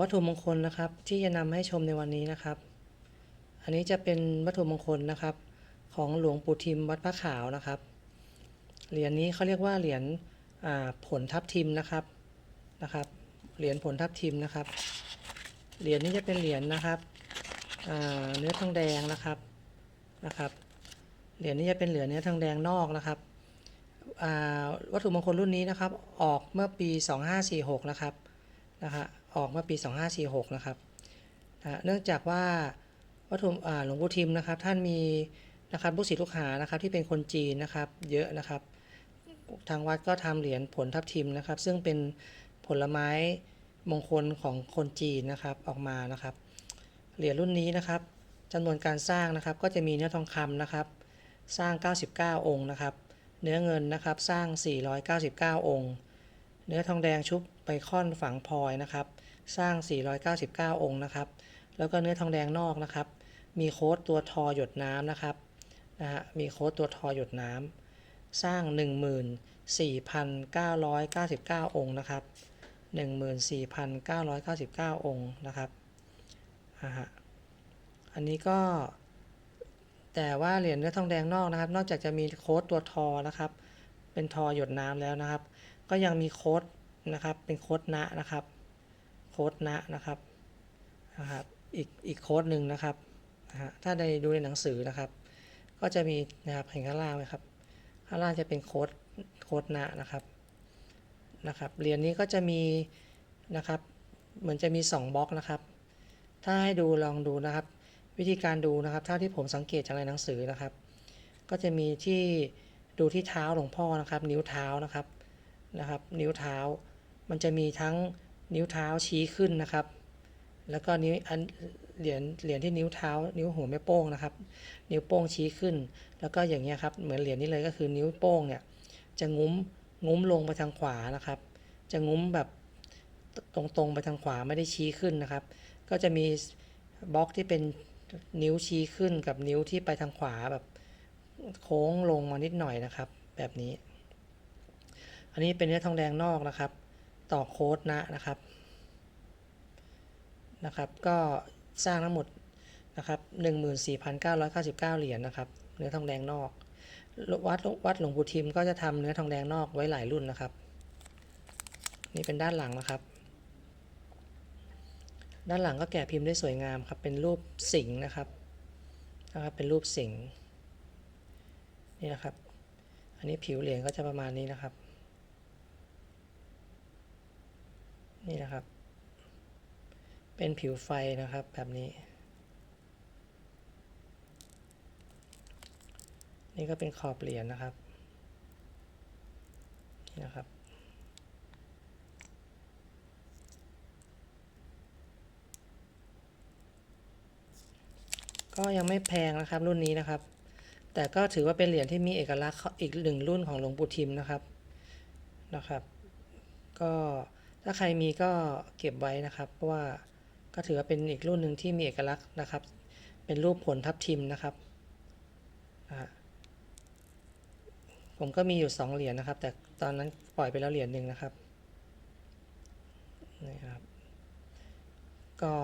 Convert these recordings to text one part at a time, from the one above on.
วัตถุมงคลนะครับ ที่จะนำให้ชมในวันนี้นะครับ อันนี้จะเป็นวัตถุมงคลนะครับ ของหลวงปู่ทิมวัดพระขาวนะครับ เหรียญนี้เขาเรียกว่าเหรียญผลทับทิมนะครับนะครับ เหรียญผลทับทิมนะครับ เหรียญนี้จะเป็นเหรียญนะครับเนื้อทองแดงนะครับนะครับ เหรียญนี้จะเป็นเหรียญเนื้อทองแดงนอกนะครับวัตถุมงคลรุ่นนี้นะครับ ออกเมื่อปี 2546 นะครับ นะฮะ ออกมื่อปี 2546 นะครับนะเนื่องจากว่าวัตถุหลวงปู่ทิมนะครับ ท่านมีนะครับลูกศิษย์ลูกหานะครับที่เป็นคนจีนนะครับ เยอะนะครับ ทางวัดก็ทำเหรียญผลทับทิมนะครับ ซึ่งเป็นผลไม้มงคลของคนจีนนะครับออกมานะครับ เหรียญรุ่นนี้นะครับจำนวนการสร้างนะครับ ก็จะมีเนื้อทองคำนะครับ สร้าง 99 องค์นะครับ เนื้อเงินนะครับ สร้าง 499 องค์ เนื้อทองแดงชุบไบคอนฝังพลอยนะครับ สร้าง 499 องค์นะครับ แล้วก็เนื้อทองแดงนอกนะครับ มีโค้ดตัวทอหยดน้ำนะครับนะฮะมีโค้ดตัวทอหยดน้ำสร้าง 14,999 องค์นะครับ 14,999 องค์นะครับอันนี้ก็แต่ว่าเหรียญเนื้อทองแดงนอกนะครับ นอกจากจะมีโค้ดตัวทอนะครับ เป็นทอหยดน้ำแล้วนะครับ ก็ยังมีโค้ดนะครับ เป็นโค้ดนะนะครับ โค้ดนะนะครับนะครับ อีกอีกโค้ดหนึ่งนะครับถ้าได้ดูในหนังสือนะครับ ก็จะมีนะครับเห็นข้างล่างไหมครับ ข้างล่างจะเป็นโค้ดโค้ดนะนะครับนะครับ เหรียญนี้ก็จะมีนะครับ เหมือนจะมี 2บล็อกนะครับ ถ้าให้ดูลองดูนะครับ วิธีการดูนะครับเท่าที่ผมสังเกตจากในหนังสือนะครับ ก็จะมีที่ดูที่เท้าหลวงพ่อนะครับ นิ้วเท้านะครับ นะครับ นิ้วเท้า มันจะมีทั้งนิ้วเท้าชี้ขึ้นนะครับ แล้วก็นิ้วอันเหรียญเหรียญที่นิ้วเท้า นิ้วหัวแม่โป้งนะครับ นิ้วโป้งชี้ขึ้น แล้วก็อย่างเงี้ยครับเหมือนเหรียญนี้เลยก็คือนิ้วโป้งเนี่ยจะงุ้มงุ้มลงไปทางขวานะครับ จะงุ้มแบบตรงๆไปทางขวาไม่ได้ชี้ขึ้นนะครับ ก็จะมีบล็อกที่เป็นนิ้วชี้ขึ้นกับนิ้วที่ไปทางขวาแบบโค้งลงมานิดหน่อยนะครับ แบบนี้ อันนี้เป็นเนื้อทองแดงนอกนะครับ ต่อโค้ดนะนะครับนะครับ ก็สร้างทั้งหมดนะครับ14,999 เหรียญนะครับ เนื้อทองแดงนอกวัดวัดหลวงปู่ทิมก็จะทำเนื้อทองแดงนอกไว้หลายรุ่นนะครับ นี่เป็นด้านหลังนะครับ ด้านหลังก็แกะพิมพ์ได้สวยงามครับ เป็นรูปสิงห์นะครับนะครับ เป็นรูปสิงห์นี่นะครับ อันนี้ผิวเหรียญก็จะประมาณนี้นะครับ นี่นะครับ เป็นผิวไฟนะครับแบบนี้ นี่ก็เป็นขอบเหรียญนะครับ นี่นะครับก็ยังไม่แพงนะครับรุ่นนี้นะครับ แต่ก็ถือว่าเป็นเหรียญที่มีเอกลักษณ์อีกหนึ่งรุ่นของหลวงปู่ทิมนะครับนะครับ ก็ ถ้าใครมีก็เก็บไว้นะครับ เพราะว่าก็ถือว่าเป็นอีกรุ่นหนึ่งที่มีเอกลักษณ์นะครับ เป็นรูปผลทับทิมนะครับ ผมก็มีอยู่สองเหรียญนะครับ แต่ตอนนั้นปล่อยไปแล้วเหรียญหนึ่งนะครับนี่ครับก็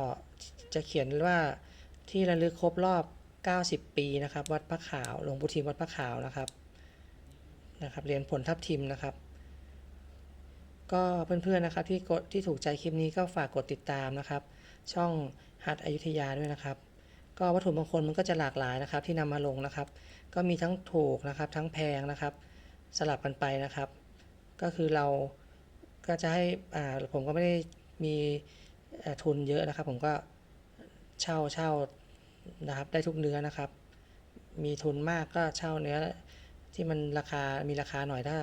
จะเขียนว่าที่ระลึกครบรอบ 90 ปีนะครับ วัดพระขาวหลวงปู่ทิมวัดพระขาวนะครับนะครับเหรียญผลทับทิมนะครับ ก็เพื่อนๆนะครับที่กดที่ถูกใจคลิปนี้ก็ฝากกดติดตามนะครับ ช่องฮัทอยุธยาด้วยนะครับ ก็วัตถุมงคลมันก็จะหลากหลายนะครับ ที่นำมาลงนะครับ ก็มีทั้งถูกนะครับ ทั้งแพงนะครับ สลับกันไปนะครับ ก็คือเราก็จะให้อ่าผมก็ไม่ได้มีทุนเยอะนะครับ ผมก็เช่าเช่านะครับได้ทุกเนื้อนะครับ มีทุนมากก็เช่าเนื้อที่มันราคามีราคาหน่อยถ้า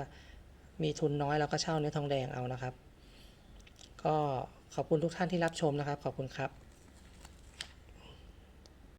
มีทุนน้อยเราก็เช่าเนื้อทองแดงเอานะครับ ก็ขอบคุณทุกท่านที่รับชมนะครับ ขอบคุณครับ